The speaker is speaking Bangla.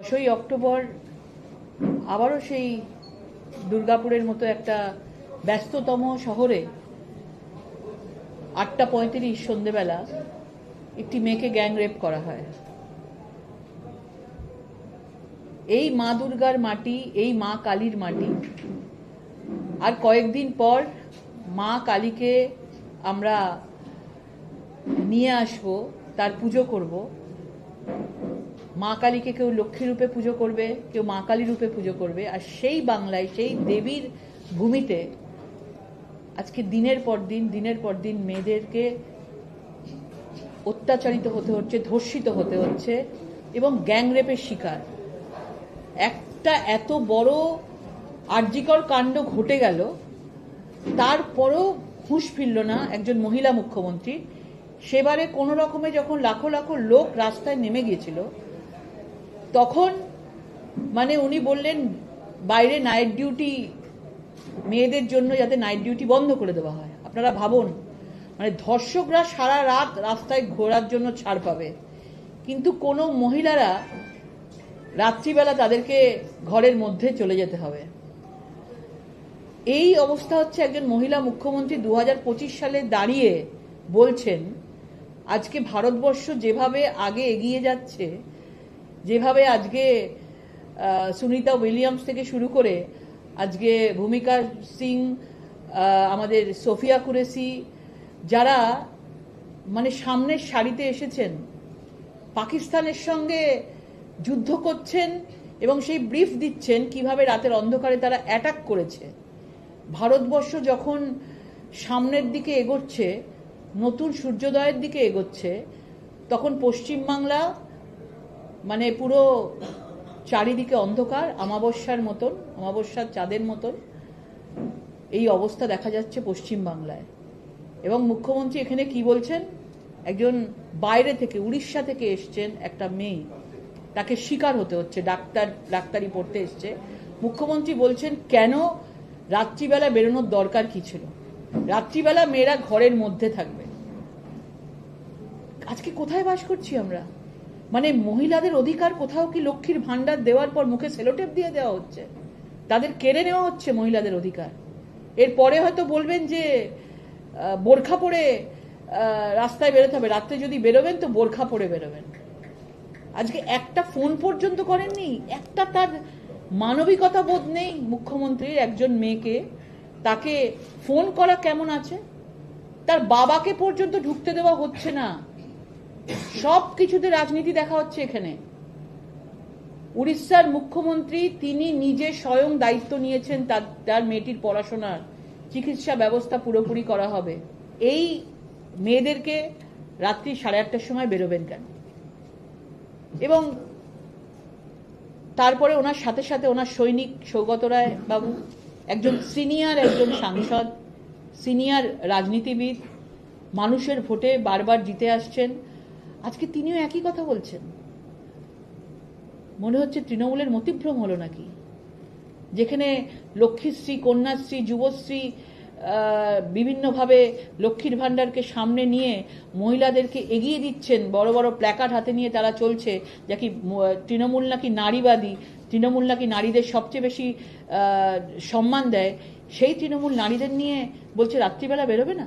দশই অক্টোবর আবারও সেই দুর্গাপুরের মতো একটা ব্যস্ততম শহরে আটটা পঁয়ত্রিশ সন্ধেবেলা একটি মেয়েকে গ্যাং রেপ করা হয়। এই মা দুর্গার মাটি, এই মা কালীর মাটি। আর কয়েকদিন পর মা কালীকে আমরা নিয়ে আসব, তার পুজো করব। মা কালীকে কেউ লক্ষ্মী রূপে পুজো করবে, কেউ মা কালী রূপে পুজো করবে, আর সেই বাংলায়, সেই দেবীর ভূমিতে আজকে দিনের পর দিন, দিনের পর দিন মেয়েদেরকে অত্যাচারিত হতে হচ্ছে, ধর্ষিত হতে হচ্ছে এবং গ্যাংরেপের শিকার। একটা এত বড় আর্যিকর কাণ্ড ঘটে গেল, তারপরও হুঁশ ফিরল না একজন মহিলা মুখ্যমন্ত্রী। সেবারে কোনো রকমে যখন লাখো লাখো লোক রাস্তায় নেমে গিয়েছিল তখন মানে উনি বললেন, বাইরে নাইট ডিউটি মেয়েদের জন্য যাতে নাইট ডিউটি বন্ধ করে দেওয়া হয়। আপনারা ভাবুন মানে ধর্ষকরা সারা রাত রাস্তায় ঘোরার জন্য ছাড় পাবে। কিন্তু কোনো মহিলারা রাত্রিবেলা তাদেরকে ঘরের মধ্যে চলে যেতে হবে। এই অবস্থা হচ্ছে একজন মহিলা মুখ্যমন্ত্রী দু হাজার পঁচিশ সালে দাঁড়িয়ে বলছেন, আজকে ভারতবর্ষ যেভাবে আগে এগিয়ে যাচ্ছে যেভাবে আজকে সুনিতা উইলিয়ামস থেকে শুরু করে আজকে ভূমিকা সিং আমাদের সোফিয়া কুরেসি যারা মানে সামনের সারিতে এসেছেন, পাকিস্তানের সঙ্গে যুদ্ধ করছেন এবং সেই ব্রিফ দিচ্ছেন কীভাবে রাতের অন্ধকারে তারা অ্যাটাক করেছে। ভারতবর্ষ যখন সামনের দিকে এগোচ্ছে, নতুন সূর্যোদয়ের দিকে এগোচ্ছে, তখন পশ্চিমবাংলা মানে পুরো চারিদিকে অন্ধকার আমাবস্যার মতন, অমাবস্যার চাঁদের মতন এই অবস্থা দেখা যাচ্ছে পশ্চিমবাংলায় এবং মুখ্যমন্ত্রী এখানে কি বলছেন? একজন বাইরে থেকে, উড়িষ্যা থেকে এসছেন একটা মেয়ে। তাকে শিকার হতে হচ্ছে, ডাক্তার, ডাক্তারি পড়তে এসছে। মুখ্যমন্ত্রী বলছেন, কেন রাত্রিবেলা বেরোনোর দরকার কি ছিল? রাত্রিবেলা মেয়েরা ঘরের মধ্যে থাকবে। আজকে কোথায় বাস করছি আমরা? মানে মহিলাদের অধিকার কোথাও কি লক্ষ্মীর ভান্ডার দেওয়ার পর মুখে সেলোটেপ দিয়ে দেওয়া হচ্ছে? তাদের কেড়ে নেওয়া হচ্ছে মহিলাদের অধিকার। এরপরে হয়তো বলবেন যে বোরখা পরে রাস্তায় বেরোতে হবে। রাত্রে যদি বেরোবেন তো বোরখা পরে বেরোবেন। আজকে একটা ফোন পর্যন্ত করেননি। একটা তার মানবিকতা বোধ নেই মুখ্যমন্ত্রীর একজন মেয়েকে। তাকে ফোন করা কেমন আছে? তার বাবাকে পর্যন্ত ঢুকতে দেওয়া হচ্ছে না। সব কিছুতে রাজনীতি দেখা হচ্ছে এখানে। উড়িষ্যার মুখ্যমন্ত্রী, তিনি নিজে স্বয়ং দায়িত্ব নিয়েছেন তার মেয়েটির পড়াশোনার। চিকিৎসা ব্যবস্থা পুরোপুরি করা হবে। এই মেয়েদেরকে রাত্রি সাড়ে আটটার সময় বেরোবেন কেন? এবং তারপরে ওনার সাথে সাথে ওনার সৈনিক সৌগত রায় বাবু, একজন সিনিয়র, একজন সাংসদ, সিনিয়র রাজনীতিবিদ, মানুষের ভোটে বারবার জিতে আসছেন। আজকে তিনিও একই কথা বলছেন। মনে হচ্ছে তৃণমূলের মতিভ্রম হলো নাকি? যেখানে লক্ষ্মীশ্রী, কন্যাশ্রী, যুবশ্রী বিভিন্নভাবে লক্ষ্মীর ভাণ্ডারকে সামনে নিয়ে মহিলাদেরকে এগিয়ে দিচ্ছেন, বড় বড় প্ল্যাকার্ড হাতে নিয়ে তারা চলছে, যা কি তৃণমূল নাকি নারীবাদী, তৃণমূল নাকি নারীদের সবচেয়ে বেশি সম্মান দেয়, সেই তৃণমূল নারীদের নিয়ে বলছে রাত্রিবেলা বেরোবে না?